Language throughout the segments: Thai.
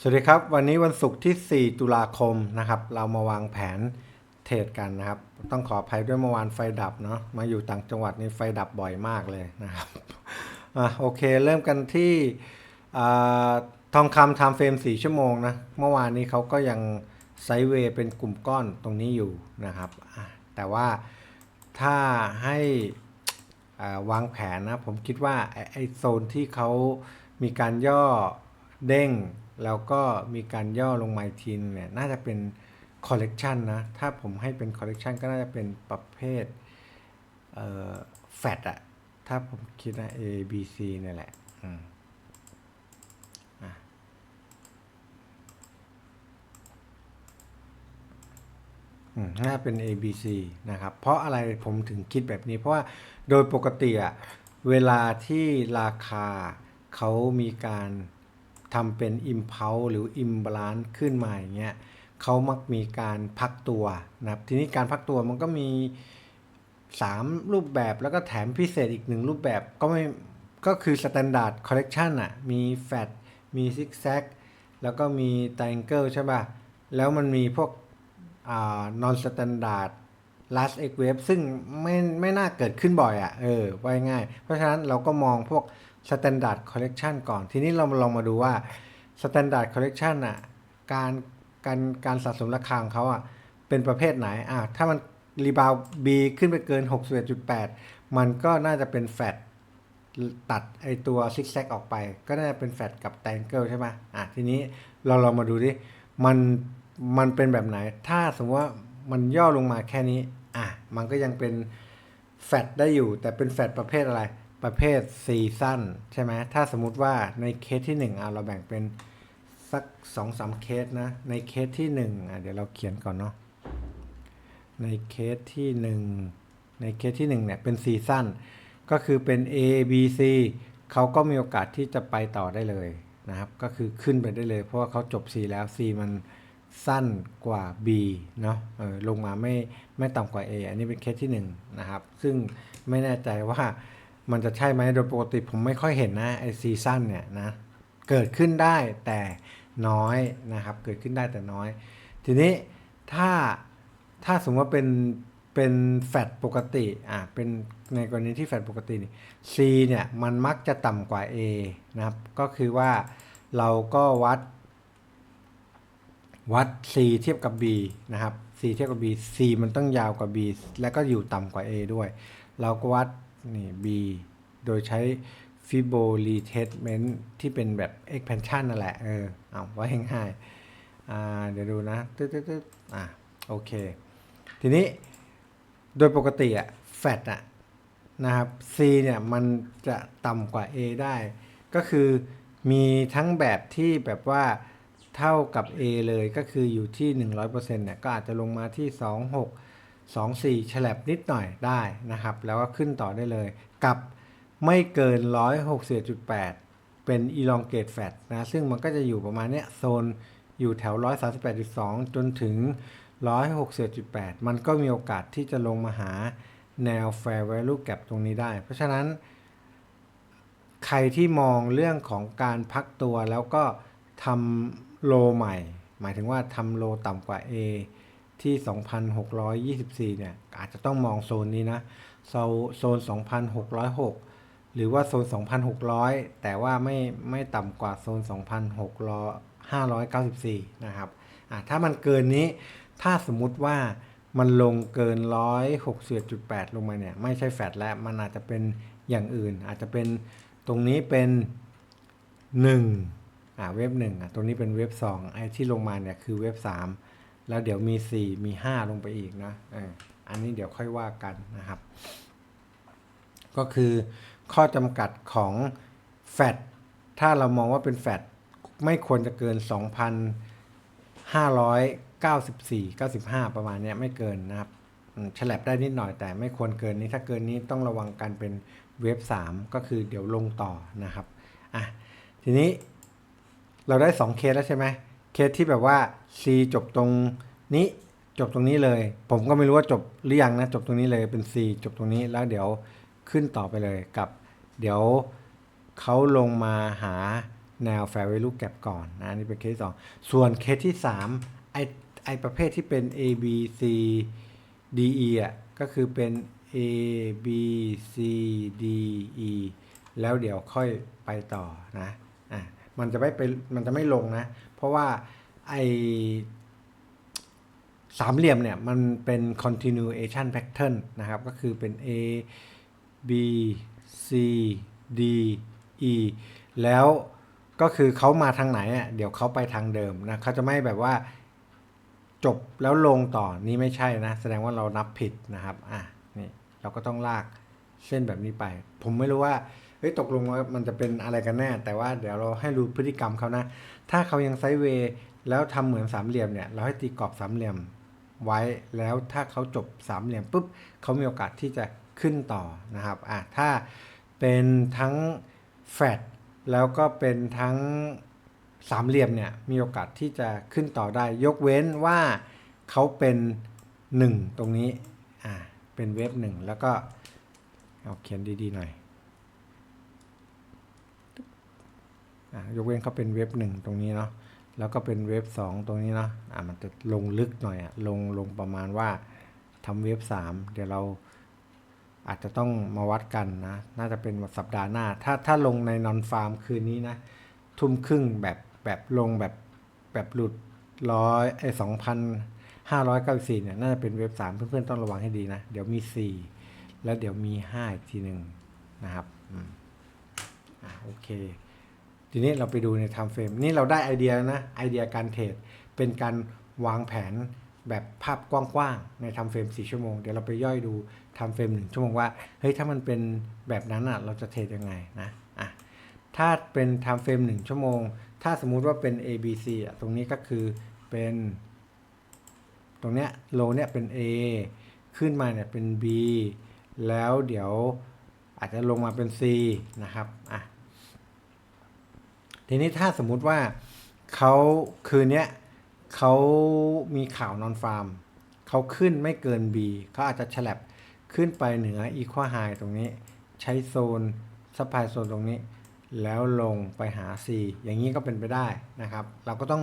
สวัสดีครับ วันนี้วันศุกร์ที่ 4 ตุลาคมนะครับ เรามาวางแผนเทรดกันนะครับ ต้องขออภัยด้วยเมื่อวานไฟดับเนาะมาอยู่ต่างจังหวัดนี่ไฟดับบ่อยมากเลยนะครับอะโอเคเริ่มกันที่ทองคำไทม์เฟรม 4 ชั่วโมงนะเมื่อวานนี้เขาก็ยังไซเวย์เป็นกลุ่มก้อนตรงนี้อยู่นะครับ แต่ว่าถ้าให้วางแผนนะ ผมคิดว่าไอ้ไอโซนที่เขามีการย่อเด้ง แล้วก็มีการย่อลงมาอีกทีนเนี่ยน่าจะเป็นคอลเลกชันนะ ถ้าผมให้เป็นคอลเลกชันก็น่าจะเป็นประเภทเอ่อแฟตอะถ้าผมคิดนะ A B C เนี่ยแหละอืมอะอืมน่าเป็น A B C นะครับ เพราะอะไรผมถึงคิดแบบนี้ เพราะว่าโดยปกติอะเวลาที่ราคาเขามีการ ทำเป็น impulse หรือ imbalance ขึ้นมาอย่างเงี้ยเขามักมีการพักตัวนะครับ ทีนี้การพักตัวมันก็มี 3 รูปแบบแล้วก็แถมพิเศษอีกหนึ่งรูปแบบก็ไม่ก็คือ standard collection อะมี fat มี zigzag แล้วก็มี triangle ใช่ป่ะ แล้วมันมีพวกอ่า non standard last x wave ซึ่งไม่ไม่น่าเกิดขึ้นบ่อยอะเออไว่าง่าย เพราะฉะนั้นเราก็มองพวก standard collection ก่อน ทีนี้เราลองมาดูว่า standard collection อะการการการสะสมราคาของเขาอะเป็นประเภทไหนอะถ้ามันรีบาวบีขึ้นไปเกิน 61.8 มันก็น่าจะเป็นแฟตตัดไอตัวซิกแซกออกไป ก็น่าจะเป็นแฟตกับแตงเกิลใช่ไหมอะทีนี้เราลองมาดูดิมันมันเป็นแบบไหน ถ้าสมมติว่ามันย่อลงมาแค่นี้ อะ มันก็ยังเป็นแฟตได้อยู่ แต่เป็นแฟตประเภทอะไร ประเภทซีซั่นใช่ไหมถ้าสมมุติว่าในเคสที่1อะเราแบ่งเป็นสักสองสามเคสนะ ในเคสที่หนึ่งอะเดี๋ยวเราเขียนก่อนเนาะในเคสที่หนึ่งในเคสที่หนึ่งเนี่ยเป็นซีซั่นก็คือเป็น A B C เขาก็มีโอกาสที่จะไปต่อได้เลยนะครับ ก็คือขึ้นไปได้เลย เพราะว่าเขาจบ C แล้ว C มันสั้นกว่า B เนาะออลงมาไม่ไม่ต่ำกว่า A อันนี้เป็นเคสที่หนึ่งนะครับ ซึ่งไม่แน่ใจว่า มันจะใช่ไหมโดยปกติผมไม่ค่อยเห็นนะไอซีซั่นเนี่ยนะเกิดขึ้นได้แต่น้อยนะครับ เกิดขึ้นได้แต่น้อย ทีนี้ถ้าถ้าสมมติว่าเป็นเป็นแฟตปกติอะเป็นในกรณีที่แฟตปกตินี่ C เนี่ยมันมักจะต่ำกว่า A นะครับ ก็คือว่าเราก็วัด วัด C เทียบกับ B นะครับ C เทียบกับ B C มันต้องยาวกว่า B และก็อยู่ต่ำกว่า A ด้วย เราก็วัด นี่ B โดยใช้ Fibo Retracement ที่เป็นแบบ expansion นั่นแหละ เออ เอาไว้ง่ายๆอ่า เดี๋ยวดูนะตึ๊ดตึ๊ดตึ๊ดอะ โอเค ทีนี้โดยปกติอะแฟตอะนะครับ C เนี่ยมันจะต่ำกว่า A ได้ ก็คือมีทั้งแบบที่แบบว่าเท่ากับ A เลยก็คืออยู่ที่ 100%เนี่ยก็อาจจะลงมาที่ 26 24ฉลับนิดหน่อยได้นะครับ แล้วก็ขึ้นต่อได้เลย กับไม่เกิน 161.8 เป็น elongate fat นะซึ่งมันก็จะอยู่ประมาณเนี้ยโซนอยู่แถว 138.2 จนถึง 161.8 มันก็มีโอกาสที่จะลงมาหาแนว fair value gap ตรงนี้ได้ เพราะฉะนั้นใครที่มองเรื่องของการพักตัวแล้วก็ทำโลใหม่ หมายถึงว่าทำโลต่ำกว่า A ที่ 2,624 เนี่ย อาจจะต้องมองโซนนี้นะโซน 2,606 หรือว่าโซน 2,600 แต่ว่าไม่ไม่ต่ำกว่าโซน 2,594 นะครับอะถ้ามันเกินนี้ถ้าสมมุติว่ามันลงเกิน 161.8 ลงมาเนี่ย ไม่ใช่แฟตแล้ว มันอาจจะเป็นอย่างอื่น อาจจะเป็นตรงนี้เป็น 1อ่าเว็บ1อะตรงนี้เป็นเว็บ2ไอ้ที่ลงมาเนี่ยคือเว็บ3 แล้วเดี๋ยวมี 4 มี 5 ลงไปอีกนะอันนี้เดี๋ยวค่อยว่ากันนะครับ ก็คือข้อจำกัดของแฟตถ้าเรามองว่าเป็นแฟตไม่ควรจะเกิน 2,594 95 ประมาณนี้ไม่เกินนะครับฉลับได้นิดหน่อยแต่ไม่ควรเกินนี้ถ้าเกินนี้ต้องระวังกันเป็นเวฟ3ก็คือเดี๋ยวลงต่อนะครับอะทีนี้เราได้ 2 เคสแล้วใช่ไหม เคสที่แบบว่า C จบตรงนี้ จบตรงนี้เลย ผมก็ไม่รู้ว่าจบหรือยังนะ จบตรงนี้เลยเป็น C จบตรงนี้แล้วเดี๋ยวขึ้นต่อไปเลยกับ เดี๋ยวเขาลงมาหาแนว fair value gap ก่อนนะนี่เป็นเคสสองส่วนเคสที่สามไอไอประเภทที่เป็น A B C D E อะก็คือเป็น A B C D E แล้วเดี๋ยวค่อยไปต่อนะอะมันจะไม่ไปมันจะไม่ลงนะ เพราะว่าไอสามเหลี่ยมเนี่ยมันเป็น continuation pattern นะครับ ก็คือเป็น A B C D E แล้วก็คือเขามาทางไหนอะเดี๋ยวเขาไปทางเดิมนะเขาจะไม่แบบว่าจบแล้วลงต่อนี่ไม่ใช่นะ แสดงว่าเรานับผิดนะครับอะนี่เราก็ต้องลากเส้นแบบนี้ไป ผมไม่รู้ว่าเฮ้ยตกลงว่ามันจะเป็นอะไรกันแน่ แต่ว่าเดี๋ยวเราให้รู้พฤติกรรมเขานะ ถ้าเขายังไซด์เวย์แล้วทำเหมือนสามเหลี่ยมเนี่ยเราให้ตีกรอบสามเหลี่ยมไว้แล้วถ้าเขาจบสามเหลี่ยมปุ๊บเขามีโอกาสที่จะขึ้นต่อนะครับอะถ้าเป็นทั้งแฟดแล้วก็เป็นทั้งสามเหลี่ยมเนี่ยมีโอกาสที่จะขึ้นต่อได้ ยกเว้นว่าเขาเป็นหนึ่งตรงนี้อ่าเป็นเวฟหนึ่งแล้วก็เอาเขียนดีๆหน่อยอะ ยกเว้นเขาเป็นเวฟหนึ่งตรงนี้เนาะแล้วก็เป็นเวฟสองตรงนี้เนาะอะมันจะลงลึกหน่อยอะลงลงประมาณว่าทำเวฟสามเดี๋ยวเราอาจจะต้องมาวัดกันนะ น่าจะเป็นสัปดาห์หน้า ถ้าถ้าลงในนอนฟาร์มคืนนี้นะ ทุ่มครึ่งแบบแบบลงแบบแบบหลุดร้อยไอ้สองพันห้าร้อยเก้าสี่เนี่ย น่าจะเป็นเว็บสามเพื่อนๆต้องระวังให้ดีนะ เดี๋ยวมีสี่แล้วเดี๋ยวมีห้าอีกทีหนึ่งนะครับอืมอะโอเค ทีนี้เราไปดูใน time frame นี่เราได้ไอเดียนะไอเดียการเทรดเป็นการวางแผนแบบภาพกว้างๆใน time frame 4ชั่วโมง เดี๋ยวเราไปย่อยดู time frame 1ชั่วโมงว่าเฮ้ยถ้ามันเป็นแบบนั้นอะเราจะเทรดยังไงนะอะถ้าเป็น time frame 1ชั่วโมง ถ้าสมมุติว่าเป็น A B C อะตรงนี้ก็คือเป็น ตรงเนี้ยโลเนี่ยเป็น A ขึ้นมาเนี่ยเป็น B แล้วเดี๋ยวอาจจะลงมาเป็น C นะครับอะ ทีนี้ถ้าสมมุติว่าเขาคืนเนี้ยเขามีข่าวนอนฟาร์มเขาขึ้นไม่เกิน B เขาอาจจะฉลับขึ้นไปเหนืออีควาไฮตรงนี้ ใช้โซนซัพพลายโซนตรงนี้ แล้วลงไปหา C อย่างนี้ก็เป็นไปได้นะครับ เราก็ต้อง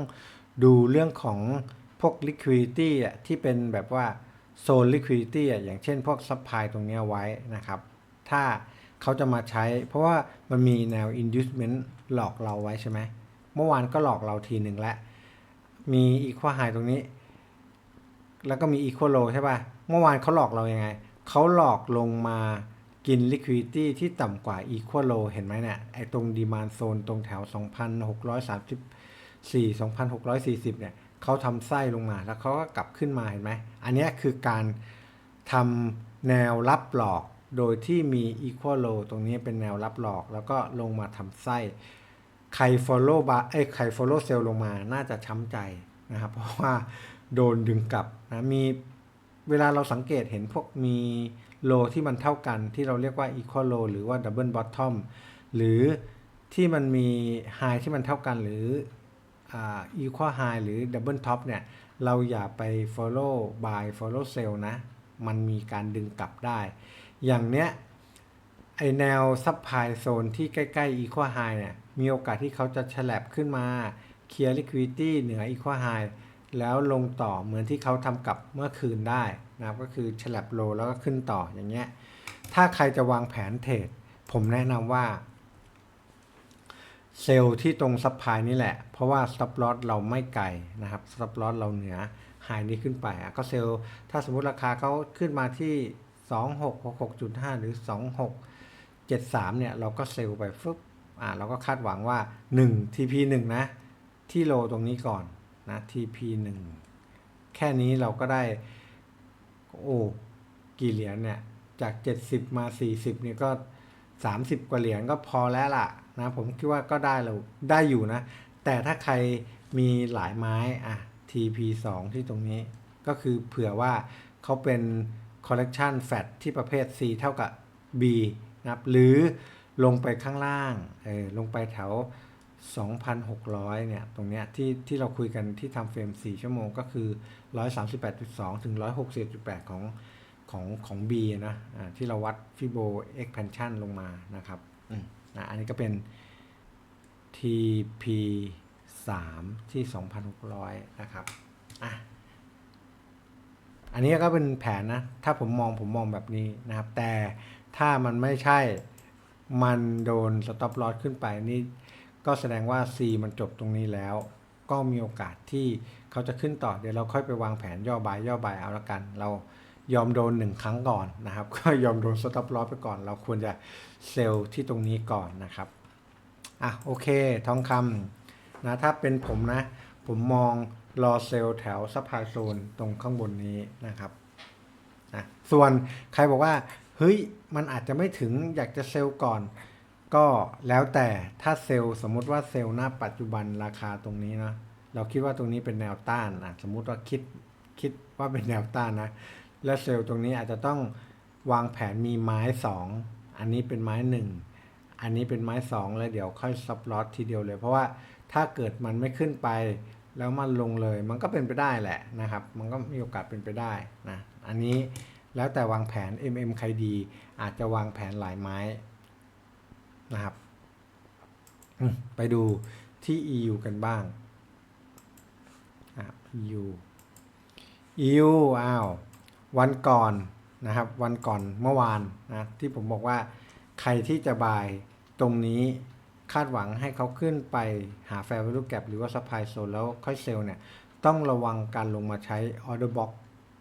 ดูเรื่องของพวก liquidity อะที่เป็นแบบว่าโซน liquidity อะอย่างเช่นพวกซัพพลายตรงเนี้ยไว้นะครับ ถ้า เขาจะมาใช้ เพราะว่ามันมีแนว inducement หลอกเราไว้ใช่ไหมเมื่อวานก็หลอกเราทีหนึ่งแล้ว มี equal high ตรงนี้ แล้วก็มี equal low ใช่ป่ะ เมื่อวานเขาหลอกเรายังไง เขาหลอกลงมากิน liquidity ที่ต่ำกว่า equal low เห็นไหมเนี่ย ไอ้ตรง demand zone ตรงแถว 2,634 2,640 เนี่ยเขาทำไส้ลงมา แล้วเขาก็กลับขึ้นมาเห็นไหม อันนี้คือการทำแนวรับหลอก โดยที่มี equal low ตรงนี้เป็นแนวรับหลอก แล้วก็ลงมาทำไส้ใคร follow บาเอ้ใคร follow sell ลงมาน่าจะช้ำใจนะครับ เพราะว่าโดนดึงกลับนะมีเวลาเราสังเกตเห็นพวกมีโลที่มันเท่ากันที่เราเรียกว่า equal low หรือว่า double bottom หรือที่มันมี high ที่มันเท่ากันหรืออ่ equal high หรือ double top เนี่ย เราอย่าไป follow buy follow sell นะ มันมีการดึงกลับได้ อย่างเนี้ยไอแนวซับไพายโซนที่ใกล้ๆ Equal High เนี่ยมีโอกาสที่เขาจะฉลับขึ้นมาเคลียร์ liquidity เหนือ Equal High แล้วลงต่อเหมือนที่เขาทำกับเมื่อคืนได้นะครับก็คือฉลับโลแล้วก็ขึ้นต่ออย่างเงี้ยถ้าใครจะวางแผนเทรดผมแนะนำว่า เซลล์ที่ตรงซับไพายนี่แหละ เพราะว่าซับลอสเราไม่ไกลนะครับซับลอสเราเหนือไฮนี้ขึ้นไปอะก็เซลล์ถ้าสมมติราคาเขาขึ้นมาที่ 2666.5 หรือ 2673 เนี่ย เราก็เซลล์ไปฟึบอ่าเราก็คาดหวังว่า 1 TP 1นะ ที่โลตรงนี้ก่อนนะ TP 1แค่นี้เราก็ได้ โอ้กี่เหรียญเนี่ย จาก 70 มา 40 เนี่ยก็ 30 กว่าเหรียญก็พอแล้วล่ะนะผมคิดว่าก็ได้เราได้อยู่นะ แต่ถ้าใครมีหลายไม้อะ TP 2ที่ตรงนี้ก็คือเผื่อว่าเขาเป็น collection fat ที่ประเภท C เท่ากับ B นะครับหรือลงไปข้างล่างเออลงไปแถว 2,600 เนี่ย ตรงเนี้ยที่ที่เราคุยกันที่ทำเฟรม 4 ชั่วโมงก็คือ 138.2 ถึง 160.8 ของของของ B นะอ่าที่เราวัดฟิโบ expansion ลงมานะครับอืมนะอันนี้ก็เป็น TP 3 ที่ 2,600 นะครับอะ อันนี้ก็เป็นแผนนะ ถ้าผมมองผมมองแบบนี้นะครับ แต่ถ้ามันไม่ใช่ มันโดน stop loss ขึ้นไปนี่ ก็แสดงว่า C มันจบตรงนี้แล้ว ก็มีโอกาสที่เขาจะขึ้นต่อ เดี๋ยวเราค่อยไปวางแผนย่อบายย่อบายเอาละกัน เรายอมโดนหนึ่งครั้งก่อนนะครับ ก็ยอมโดน stop loss ไปก่อน เราควรจะเซลล์ที่ตรงนี้ก่อนนะครับ อะโอเค ทองคำนะถ้าเป็นผมนะ ผมมอง รอเซลล์แถวซัพพลายโซนตรงข้างบนนี้นะครับนะส่วนใครบอกว่า เฮ้ย มันอาจจะไม่ถึงอยากจะเซลล์ก่อน ก็แล้วแต่ถ้าเซลล์สมมุติว่าเซลล์หน้าปัจจุบันราคาตรงนี้นะเราคิดว่าตรงนี้เป็นแนวต้านอะสมมุติว่าคิดคิดว่าเป็นแนวต้านนะ แล้วเซลล์ตรงนี้อาจจะต้องวางแผนมีไม้สองอันนี้เป็นไม้หนึ่งอันนี้เป็นไม้สองแล้วเดี๋ยวค่อยซับลอตทีเดียวเลย เพราะว่าถ้าเกิดมันไม่ขึ้นไป แล้วมันลงเลยมันก็เป็นไปได้แหละนะครับ มันก็มีโอกาสเป็นไปได้นะอันนี้แล้วแต่วางแผน MM ใครดี อาจจะวางแผนหลายไม้นะครับไปดูที่ EU กันบ้างอะ EU EU อ้าววันก่อนนะครับ วันก่อนเมื่อวานนะที่ผมบอกว่าใครที่จะบายตรงนี้ คาดหวังให้เขาขึ้นไปหา fair value gap หรือว่า supply zone แล้วค่อยเซลล์เนี่ย ต้องระวังการลงมาใช้ order box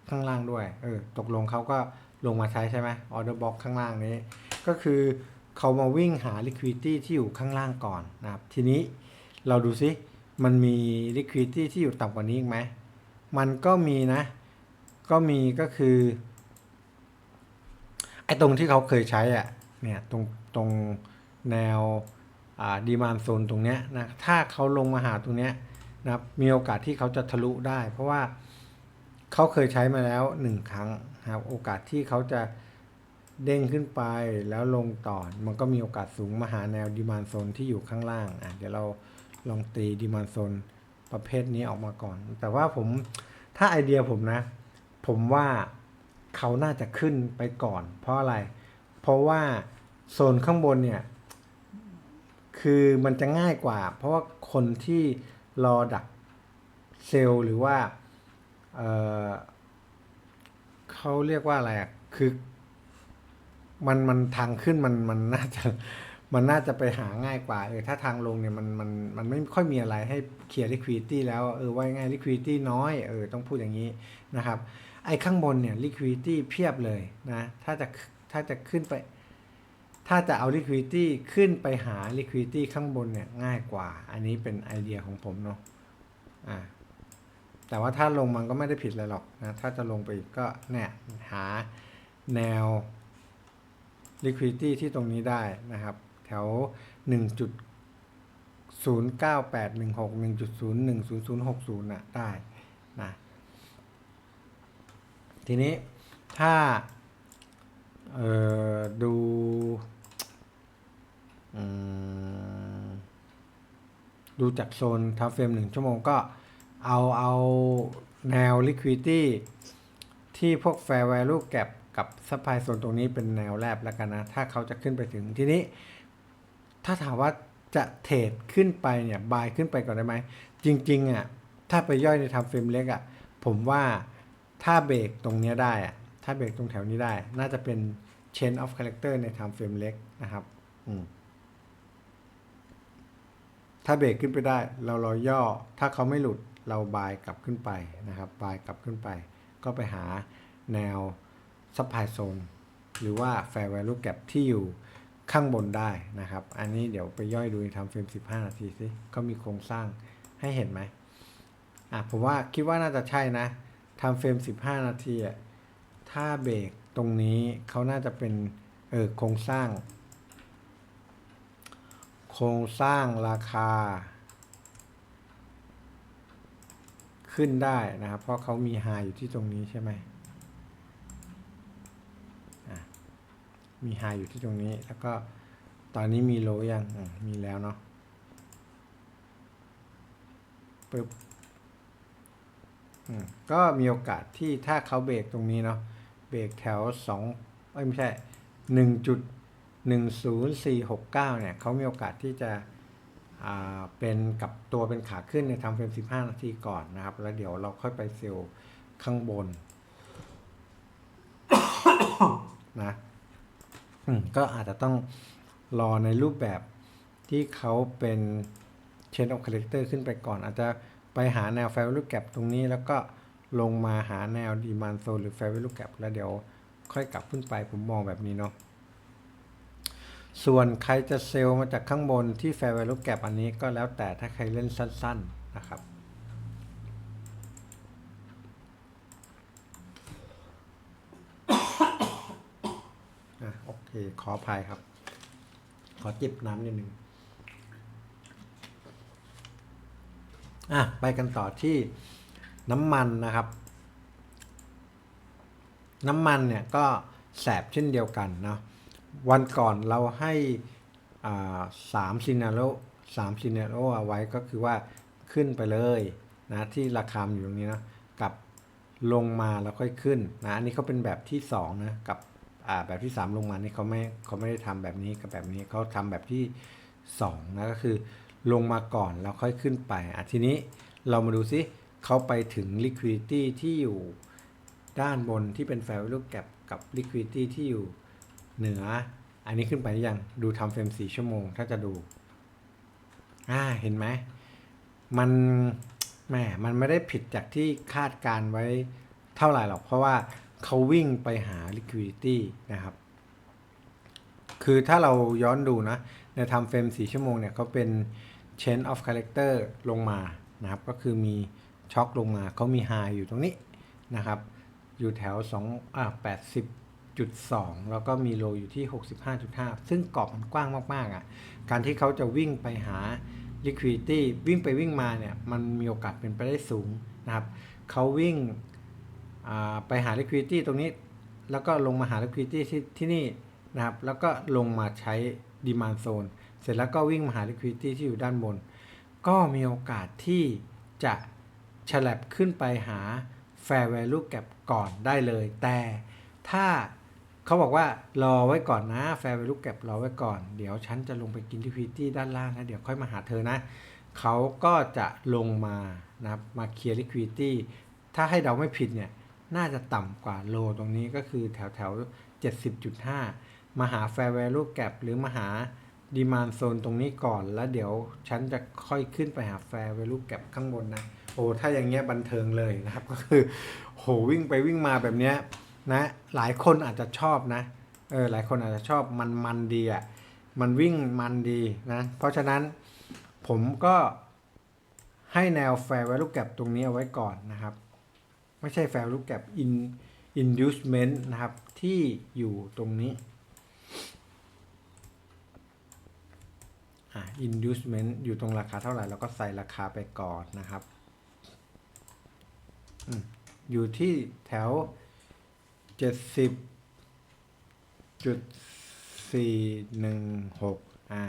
ข้างล่างด้วย เออ ตกลงเขาก็ลงมาใช้ใช่ไหม order box ข้างล่างนี้ ก็คือเขามาวิ่งหา liquidity ที่อยู่ข้างล่างก่อนนะครับ ทีนี้เราดูซิ มันมี liquidity ที่อยู่ต่ำกว่านี้อีกไหม มันก็มีนะ ก็มีก็คือไอ้ตรงที่เขาเคยใช้อะเนี่ย ตรงตรงแนว ดีมานโซนตรงเนี้ยนะถ้าเขาลงมาหาตรงเนี้ยนะครับมีโอกาสที่เขาจะทะลุได้ เพราะว่าเขาเคยใช้มาแล้วหนึ่งครั้งนะครับโอกาสที่เขาจะเด้งขึ้นไปแล้วลงต่อ มันก็มีโอกาสสูงมาหาแนวดีมานโซนที่อยู่ข้างล่างอะเดี๋ยวเราลองตีดีมานโซนประเภทนี้ออกมาก่อน แต่ว่าผมถ้าไอเดียผมนะ ผมว่าเขาน่าจะขึ้นไปก่อน เพราะอะไร เพราะว่าโซนข้างบนเนี่ย คือมันจะง่ายกว่า เพราะว่าคนที่รอดักเซลล์หรือว่าเเขาเรียกว่าอะไรอะคือมันมันทางขึ้นมันมันน่าจะมันน่าจะไปหาง่ายกว่าเออถ้าทางลงเนี่ยมันมันมันไม่ค่อยมีอะไรให้เคลียร์ liquidity แล้วเออว่าง่าย liquidity น้อยเออต้องพูดอย่างนี้นะครับ ไอ้ข้างบนเนี่ย liquidity เพียบเลยนะ ถ้าจะถ้าจะขึ้นไป ถ้าจะเอา liquidity ขึ้นไปหา liquidity ข้างบนเนี่ยง่ายกว่า อันนี้เป็นไอเดียของผมเนาะอ่าแต่ว่าถ้าลงมันก็ไม่ได้ผิดอะไรหรอกนะ ถ้าจะลงไปก็เนี่ยหาแนว liquidity ที่ตรงนี้ได้นะครับ แถว 1.09816 1.010060 น่ะได้นะ ทีนี้ถ้าดู ดูจากโซนทัฟเฟรมหนึ่งชั่วโมงก็เอาเอาแนว liquidity ที่พวก fair value gap กับ supply zone ตรงนี้เป็นแนวแรกแล้วกันนะ ถ้าเขาจะขึ้นไปถึงทีนี้ ถ้าถามว่าจะเทรดขึ้นไปเนี่ยบายขึ้นไปก่อนได้ไหม จริงๆอะถ้าไปย่อยในทำเฟรมเล็กอะผมว่าถ้าเบรกตรงเนี้ยได้อะถ้าเบรกตรงแถวนี้ได้ น่าจะเป็น chain of character ในทำเฟรมเล็กนะครับ อืม ถ้าเบรกขึ้นไปได้ เรารอย่อ ถ้าเขาไม่หลุดเราบายกลับขึ้นไปนะครับ บายกลับขึ้นไป ก็ไปหาแนว supply zone หรือว่า fair value gap ที่อยู่ข้างบนได้นะครับ อันนี้เดี๋ยวไปย่อยดูทำเฟรม 15 นาทีสิก็มีโครงสร้างให้เห็นไหมอะผมว่าคิดว่าน่าจะใช่นะทำเฟรม 15 นาทีอะถ้าเบรกตรงนี้เขาน่าจะเป็นเออโครงสร้าง โครงสร้างราคา ขึ้นได้นะครับ เพราะเขามีไฮอยู่ที่ตรงนี้ใช่ไหมมีไฮอยู่ที่ตรงนี้ แล้วก็ตอนนี้มีโลยังมีแล้วเนาะปึ๊บก็มีโอกาสที่ถ้าเขาเบรกตรงนี้เนาะ เบรกแถวสองเอ้ยไม่ใช่หนึ่งจุด หนึ่งศูนย์สี่หกเนี่ยเขามีโอกาสที่จะเป็นกับตัวเป็นขาขึ้นในยทำเฟรม 15 นาทีก่อนนะครับ แล้วเดี๋ยวเราค่อยไปเซลล์ข้างบนนะก็อาจจะต้องรอในรูปแบบที่เขาเป็น Chain of Character ขึ้นไปก่อน อาจจะไปหาแนว Fair Value Gap ตรงนี้แล้วก็ลงมาหาแนว Demand Zone หรือ Fair Value Gap แล้วเดี๋ยวค่อยกลับขึ้นไปผมมองแบบนี้เนาะ ส่วนใครจะเซลล์มาจากข้างบนที่ Fair Value Gap อันนี้ก็แล้วแต่ถ้าใครเล่นสั้น ๆนะครับ โอเค ขออภัยครับ ขอจิบน้ำนิดนึงอะ ไปกันต่อที่น้ำมันนะครับ น้ำมันเนี่ยก็แสบเช่นเดียวกันเนาะ วันก่อนเราให้อ่าสามซีนาโรสามซีนาโรเอาไว้ก็คือว่าขึ้นไปเลยนะที่ราคาอยู่ตรงนี้นะกับลงมาแล้วค่อยขึ้นนะอันนี้เขาเป็นแบบที่สองนะกับอ่าแบบที่สามลงมานี่เขาไม่เขาไม่ได้ทำแบบนี้กับแบบนี้เขาทำแบบที่สองนะก็คือลงมาก่อนแล้วค่อยขึ้นไปอะทีนี้เรามาดูซิเขาไปถึง liquidity ที่อยู่ด้านบนที่เป็น fair value gap กับ liquidity ที่อยู่ เหนือ อันนี้ขึ้นไปหรือยังดูทำเฟรมสี่ชั่วโมง ถ้าจะดูอ่าเห็นไหมมันแหมมันไม่ได้ผิดจากที่คาดการไว้เท่าไหร่หรอก เพราะว่าเขาวิ่งไปหา liquidity นะครับ คือถ้าเราย้อนดูนะ ในทำเฟรม4ชั่วโมงเนี่ยเขาเป็น chain of character ลงมานะครับ ก็คือมีช็อคลงมา เขามี high อยู่ตรงนี้นะครับ อยู่แถว2อ่า 80.2แล้วก็มีโลอยู่ที่ 65.5 ซึ่งกรอบมันกว้างมาก ๆ อะ การที่เขาจะวิ่งไปหา liquidity วิ่งไปวิ่งมาเนี่ย มันมีโอกาสเป็นไปได้สูงนะครับ เขาวิ่งไปหา liquidity ตรงนี้ แล้วก็ลงมาหา liquidity ที่ที่นี่นะครับ แล้วก็ลงมาใช้ demand zone เสร็จแล้วก็วิ่งมาหา liquidity ที่อยู่ด้านบน ก็มีโอกาสที่จะฉลับขึ้นไปหา fair value gap ก่อนได้เลย แต่ถ้า เขาบอกว่ารอไว้ก่อนนะ fair value gap รอไว้ก่อน เดี๋ยวฉันจะลงไปกิน liquidity ด้านล่างแล้วเดี๋ยวค่อยมาหาเธอนะ เขาก็จะลงมานะครับมาเคลียร์ liquidity ถ้าให้เดาไม่ผิดเนี่ย น่าจะต่ำกว่าโลตรงนี้ก็คือแถวแถว70.5 มาหา fair value gap หรือมาหา demand zone ตรงนี้ก่อนแล้วเดี๋ยวฉันจะค่อยขึ้นไปหา fair value gap ข้างบนนะ โอ้ถ้าอย่างเงี้ยบันเทิงเลยนะครับก็คือโหวิ่งไปวิ่งมาแบบเนี้ย นะหลายคนอาจจะชอบนะเออหลายคนอาจจะชอบมันมันดีอะมันวิ่งมันดีนะเพราะฉะนั้นผมก็ให้แนว fair value gap ตรงนี้เอาไว้ก่อนนะครับ ไม่ใช่ fair value gap in inducement นะครับที่อยู่ตรงนี้อ่า inducement อยู่ตรงราคาเท่าไหร่เราก็ใส่ราคาไปก่อนนะครับ อยู่ที่แถว 70จุดสี่หนึ่งหกอ่า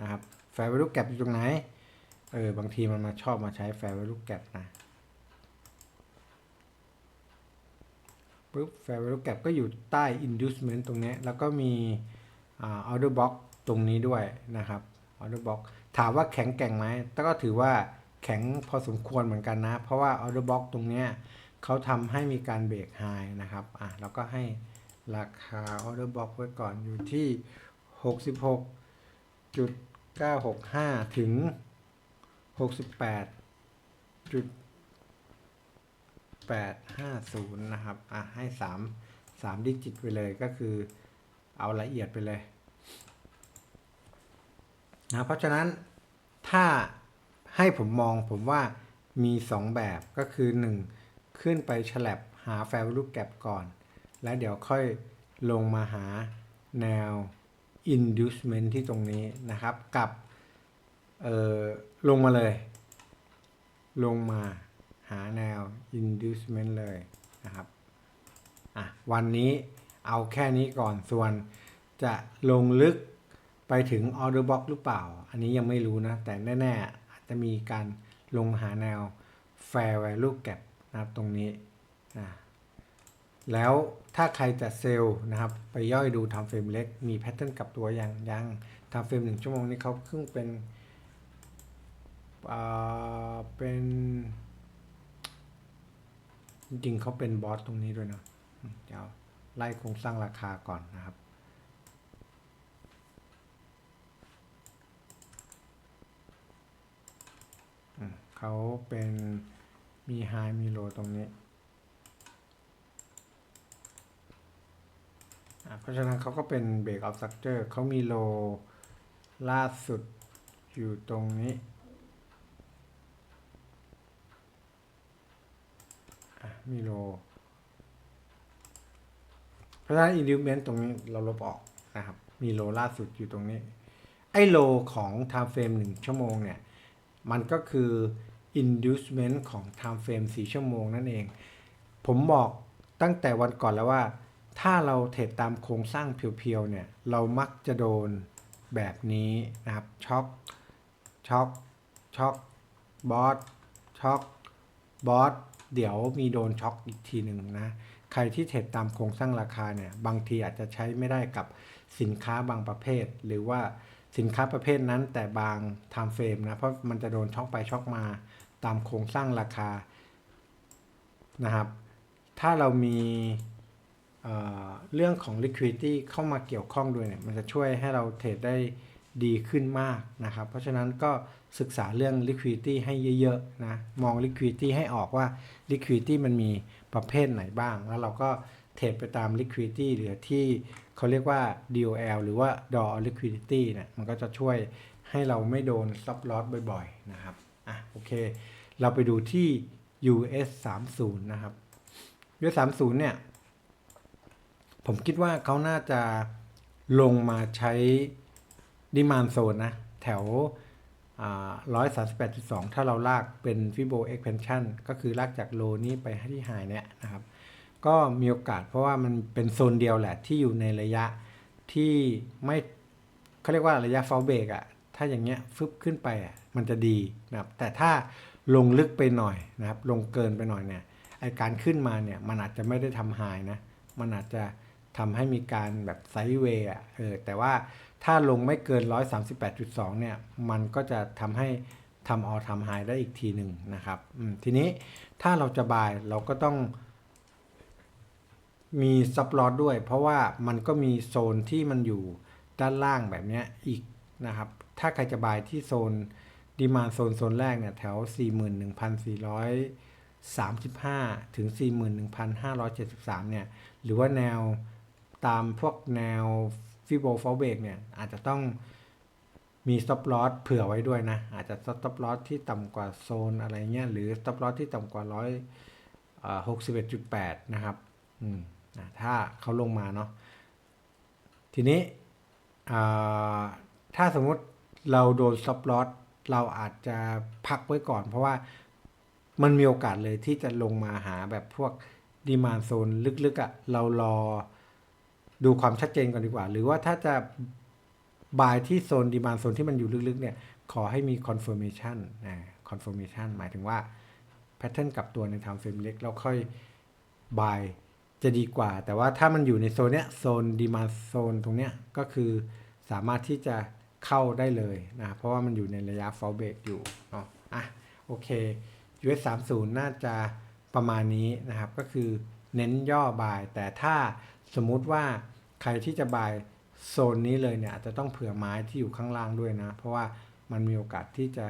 นะครับ fair value gap อยู่ตรงไหน เออบางทีมันมาชอบมาใช้ fair value gap นะปุ๊บ fair value gap ก็อยู่ใต้ inducement ตรงนี้ แล้วก็มีอ่า order box ตรงนี้ด้วยนะครับ order box ถามว่าแข็งแกร่งไหมก็ถือว่าแข็งพอสมควรเหมือนกันนะ เพราะว่า order box ตรงเนี้ย เขาทำให้มีการเบรกไฮนะครับอะแล้วก็ให้ราคา order box ไว้ก่อนอยู่ที่ 66.965 ถึง 68จุด850 นะครับอะให้ 3 3 ดิจิตไปเลยก็คือเอาละเอียดไปเลยนะเพราะฉะนั้นถ้าให้ผมมองผมว่ามี 2 แบบก็คือ 1 ขึ้นไปฉลับหา fair value gap ก่อน แล้วเดี๋ยวค่อยลงมาหาแนว inducement ที่ตรงนี้นะครับกับเออลงมาเลย ลงมาหาแนว inducement เลยนะครับอะวันนี้เอาแค่นี้ก่อนส่วนจะลงลึกไปถึง order box หรือเปล่า อันนี้ยังไม่รู้นะ แต่แน่ ๆ อาจจะมีการลงหาแนว fair value gap นะครับตรงนี้นะแล้วถ้าใครจะเซลล์นะครับ ไปย่อยดูทำเฟรมเล็ก มีแพทเทิร์นกลับตัวอยังยังทำเฟรมหนึ่งชั่วโมงนี้เขาเพิ่งเป็นอ่าเป็นจริงเขาเป็นบอสตรงนี้ด้วยเนอะเดี๋ยวไล่โครงสร้างราคาก่อนนะครับอืมเขาเป็น มีไฮมีโลตรงนี้ เพราะฉะนั้นเขาก็เป็นเบรกออฟสตรัคเจอร์เขามีโลล่าสุดอยู่ตรงนี้ มีโล เพราะฉะนั้นอินดิวเมนต์ตรงนี้เราลบออกนะครับ มีโลล่าสุดอยู่ตรงนี้ ไอ้โลของ time frame 1ชั่วโมงเนี่ย มันก็คือ inducement ของ time frame 4 ชั่วโมงนั่นเอง ผมบอกตั้งแต่วันก่อนแล้วว่า ถ้าเราเทรดตามโครงสร้างเพียวๆเนี่ย เรามักจะโดนแบบนี้นะครับ ช็อคช็อคช็อคบอสช็อคบอสเดี๋ยวมีโดนช็อคอีกทีหนึ่งนะ ใครที่เทรดตามโครงสร้างราคาเนี่ย บางทีอาจจะใช้ไม่ได้กับสินค้าบางประเภท หรือว่าสินค้าประเภทนั้นแต่บางไทม์เฟรมนะ เพราะมันจะโดนช็อคไปช็อคมา ตามโครงสร้างราคานะครับ ถ้าเรามีเเรื่องของ liquidity เข้ามาเกี่ยวข้องด้วยเนี่ยมันจะช่วยให้เราเทรดได้ดีขึ้นมากนะครับ เพราะฉะนั้นก็ศึกษาเรื่อง liquidity ให้เยอะๆนะมอง liquidity ให้ออกว่า liquidity มันมีประเภทไหนบ้าง แล้วเราก็เทรดไปตาม liquidity หรือที่เขาเรียกว่า DOL หรือว่า door liquidity เนี่ยมันก็จะช่วยให้เราไม่โดน stop loss บ่อยๆนะครับอะโอเค เราไปดูที่ US 30นะครับ US 30เนี่ย ผมคิดว่าเขาน่าจะลงมาใช้ดิมานโซนนะ แถวร้อยสาสิบแปดจุดสองถ้าเราลากเป็นฟิโบเอ็กเพนชันก็คือลากจากโลนี้ไปที่ไฮเนี่ยนะครับ ก็มีโอกาสเพราะว่ามันเป็นโซนเดียวแหละที่อยู่ในระยะที่ไม่เขาเรียกว่าระยะฟอลเบรกอะถ้าอย่างเงี้ยฟึบขึ้นไปอะมันจะดีนะครับ แต่ถ้า ลงลึกไปหน่อยนะครับ ลงเกินไปหน่อยเนี่ยไอการขึ้นมาเนี่ยมันอาจจะไม่ได้ทำไฮนะ มันอาจจะทำให้มีการแบบไซด์เวย์อะเออแต่ว่าถ้าลงไม่เกิน 138.2 เนี่ย มันก็จะทำให้ทำออทำไฮได้อีกทีหนึ่งนะครับทีนี้ถ้าเราจะบายเราก็ต้องมีซับลอตด้วย เพราะว่ามันก็มีโซนที่มันอยู่ด้านล่างแบบนี้อีกนะครับ ถ้าใครจะบายที่โซน ดีมานโซนโซนแรกเนี่ยแถว 41,435 ถึง 41,573 เนี่ย หรือว่าแนวตามพวกแนวฟิโบฟอลเบกเนี่ย อาจจะต้องมี stop loss เผื่อไว้ด้วยนะ อาจจะ stop loss ที่ต่ำกว่าโซนอะไรเงี้ย หรือ stop loss ที่ต่ำกว่าร้อยหกสิบเอ็ดจุดแปดนะครับอืมถ้าเขาลงมาเนาะทีนี้ถ้าสมมุติเราโดน stop loss เราอาจจะพักไว้ก่อน เพราะว่ามันมีโอกาสเลยที่จะลงมาหาแบบพวกดีมานโซนลึกๆอะ่ะเรารอดูความชัดเจนก่อนดีกว่า หรือว่าถ้าจะบายที่โซนดีมานโซนที่มันอยู่ลึกๆเนี่ยขอให้มี confirmation นะ confirmation หมายถึงว่าแพทเทิร์นกับตัวใน time frame เล็ก แล้วค่อยบายจะดีกว่า แต่ว่าถ้ามันอยู่ในโซนเนี้ยโซนดีมานโซนตรงเนี้ยก็คือสามารถที่จะ เข้าได้เลยนะเพราะว่ามันอยู่ในระยะ fall break อยู่เนาะอะโอเค US 30น่าจะประมาณนี้นะครับ ก็คือเน้นย่อบาย แต่ถ้าสมมุติว่าใครที่จะบายโซนนี้เลยเนี่ยอาจจะต้องเผื่อไม้ที่อยู่ข้างล่างด้วยนะ เพราะว่ามันมีโอกาสที่จะ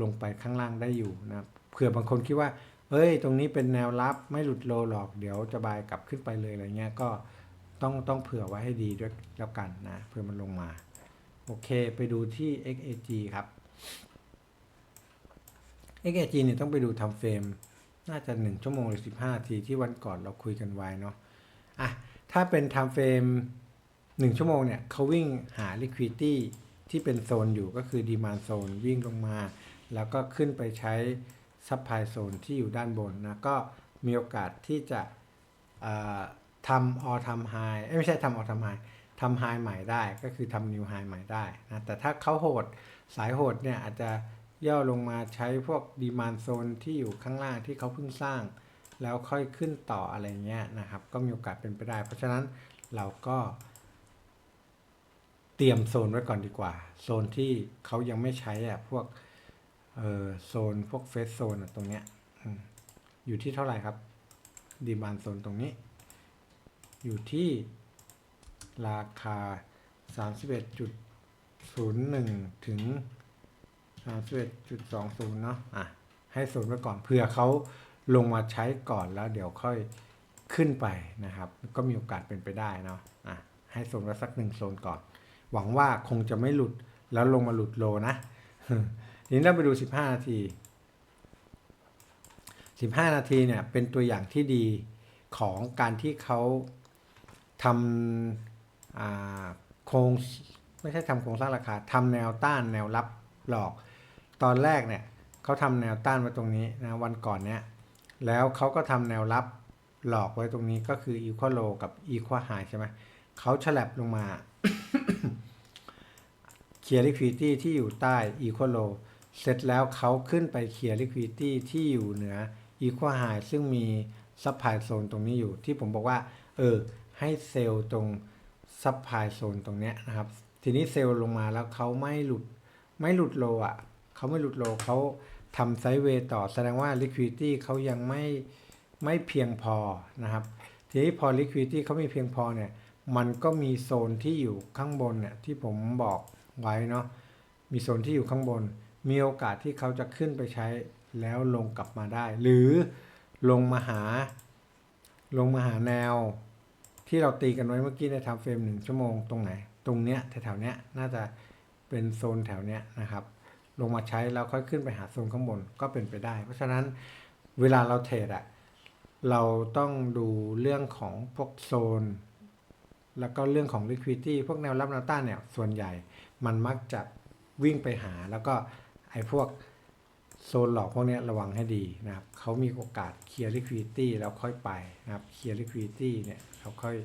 ลงไปข้างล่างได้อยู่นะเผื่อบางคนคิดว่า เอ้ย ตรงนี้เป็นแนวรับไม่หลุดโลหรอกเดี๋ยวจะบายกลับขึ้นไปเลยอะไรเงี้ยก็ต้องต้องเผื่อไว้ให้ดีด้วยแล้วกันนะเผื่อมันลงมา โอเค ไปดูที่ XAG ครับ XAG เนี่ยต้องไปดูทำเฟรม น่าจะ 1 ชั่วโมงหรือ15นาทีที่วันก่อนเราคุยกันไว้เนาะอะ ถ้าเป็นทำเฟรม 1 ชั่วโมงเนี่ยเขาวิ่งหา liquidity ที่เป็นโซนอยู่ก็คือ demand zone วิ่งลงมา แล้วก็ขึ้นไปใช้ supply zone ที่อยู่ด้านบนนะ ก็มีโอกาสที่จะทำ all time high เอ้ยไม่ใช่ทำ all time high ทำ high ใหม่ได้ก็คือทำ new high ใหม่ได้นะแต่ถ้าเขาโหดสายโหดเนี่ยอาจจะย่อลงมาใช้พวก demand zone ที่อยู่ข้างล่างที่เขาเพิ่งสร้าง แล้วค่อยขึ้นต่ออะไรเงี้ยนะครับ ก็มีโอกาสเป็นไปได้ เพราะฉะนั้นเราก็ เตรียมโซนไว้ก่อนดีกว่า โซนที่เขายังไม่ใช้อะพวกเออโซนพวกเฟสโซนตรงเนี้ยอืมอยู่ที่เท่าไหร่ครับดีมานโซนตรงนี้ อยู่ที่ ราคา 31.01 ถึง 31.20 เนาะอะ ให้โซนไว้ก่อนเผื่อเขาลงมาใช้ก่อนแล้วเดี๋ยวค่อยขึ้นไปนะครับ ก็มีโอกาสเป็นไปได้เนาะอะ ให้โซนไว้สักหนึ่งโซนก่อน หวังว่าคงจะไม่หลุดแล้วลงมาหลุดโลนะทีนี้เราไปดู 15 นาที 15 นาทีเนี่ยเป็นตัวอย่างที่ดีของการที่เขาทำ โครงไม่ใช่ทำโครงสร้างราคาทำแนวต้านแนวรับหลอก ตอนแรกเนี่ยเขาทำแนวต้านไว้ตรงนี้นะวันก่อนเนี่ยแล้วเขาก็ทำแนวรับหลอกไว้ตรงนี้ก็คือ equal low กับ equal high ใช่ไหมเขาฉลับลงมาเคลียร์ liquidity ที่อยู่ใต้ equal low เสร็จแล้วเขาขึ้นไปเคลียร์ liquidity ที่อยู่เหนือ equal high ซึ่งมี supply zone ตรงนี้อยู่ที่ผมบอกว่า เออ ให้เซลล์ตรง supply zone ตรงเนี้ยนะครับ ทีนี้เซลล์ลงมาแล้วเขาไม่หลุดไม่หลุดโลอะเขาไม่หลุดโลเขาทำไซด์เวย์ต่อแสดงว่า liquidity เขายังไม่ไม่เพียงพอนะครับ ทีนี้พอ liquidity เขาไม่เพียงพอเนี่ย มันก็มีโซนที่อยู่ข้างบนเนี่ยที่ผมบอกไว้เนาะมีโซนที่อยู่ข้างบน มีโอกาสที่เขาจะขึ้นไปใช้แล้วลงกลับมาได้ หรือลงมาหา ลงมาหาแนว ที่เราตีกันไว้เมื่อกี้ในทำเฟรมหนึ่งชั่วโมงตรงไหน ตรงเนี้ยแถวๆเนี้ยน่าจะเป็นโซนแถวเนี้ยนะครับ ลงมาใช้แล้วค่อยขึ้นไปหาโซนข้างบนก็เป็นไปได้ เพราะฉะนั้นเวลาเราเทรดอะเราต้องดูเรื่องของพวกโซน แล้วก็เรื่องของ liquidity พวกแนวรับแนวต้านเนี่ยส่วนใหญ่มันมักจะวิ่งไปหาแล้วก็ไอ้พวก โซนหลอกพวกนี้ระวังให้ดีนะครับเขามีโอกาสเคลียร์ liquidity แล้วค่อยไปนะครับเคลียร์ liquidity เนี่ยเขาค่อย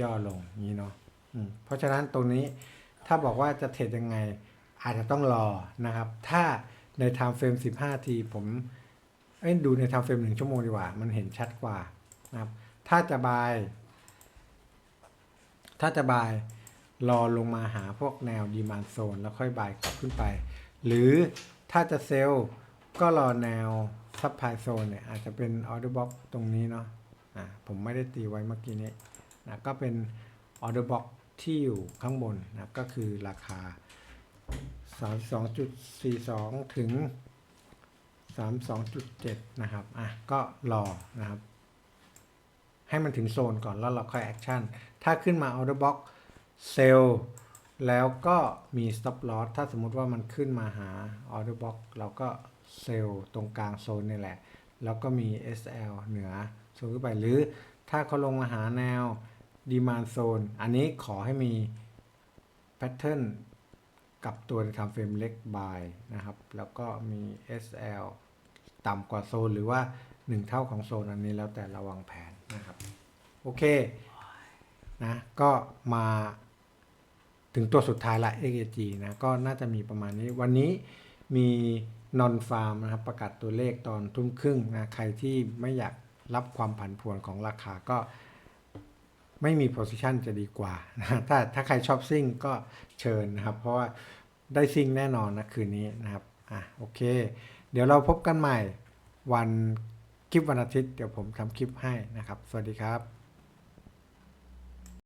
ย่อลงนี้เนาะเพราะฉะนั้นตรงนี้ถ้าบอกว่าจะเทรดยังไงอาจจะต้องรอนะครับ ถ้าใน time frame 15 ทีผมเอ้ดูใน time frame 1ชั่วโมงดีกว่า มันเห็นชัดกว่านะครับ ถ้าจะบาย ถ้าจะบายรอลงมาหาพวกแนวดีมานโซนแล้วค่อยบายกลับขึ้นไป หรือ ถ้าจะเซลล์ก็รอแนวซับ p พโซนเนี่ยอาจจะเป็นออเดอร์บ็อกตรงนี้เนาะอ่าผมไม่ได้ตีไว้เมื่อกี้นี้นะก็เป็นออเดอร์บ็อกที่อยู่ข้างบนนะก็คือราคา 32.42 ถึง 32.7 นะครับ อะ ก็รอนะครับ ให้มันถึงโซนก่อนแล้วเราค่อยแอคชั่น ถ้าขึ้นมา order box เซลล์ แล้วก็มี stop loss ถ้าสมมุติว่ามันขึ้นมาหา order box เราก็เซลล์ตรงกลางโซนนี่แหละ แล้วก็มี SL เหนือโซนขึ้นไป หรือถ้าเขาลงมาหาแนว demand zone อันนี้ขอให้มี pattern กับตัวใน time frame เล็ก buy นะครับ แล้วก็มี SL ต่ำกว่าโซนหรือว่า 1 เท่าของโซนอันนี้แล้วแต่ระวังแผนนะครับ โอเคนะก็มา ถึงตัวสุดท้ายละ XAG นะก็น่าจะมีประมาณนี้ วันนี้มีนอนฟาร์มนะครับประกาศตัวเลขตอนทุ่มครึ่งนะใครที่ไม่อยากรับความผันผวนของราคาก็ไม่มี position จะดีกว่านะถ้าถ้าใครชอบซิ่งก็เชิญนะครับ เพราะว่าได้ซิ่งแน่นอนนะคืนนี้นะครับอะโอเค เดี๋ยวเราพบกันใหม่วันคลิปวันอาทิตย์ เดี๋ยวผมทำคลิปให้นะครับ สวัสดีครับ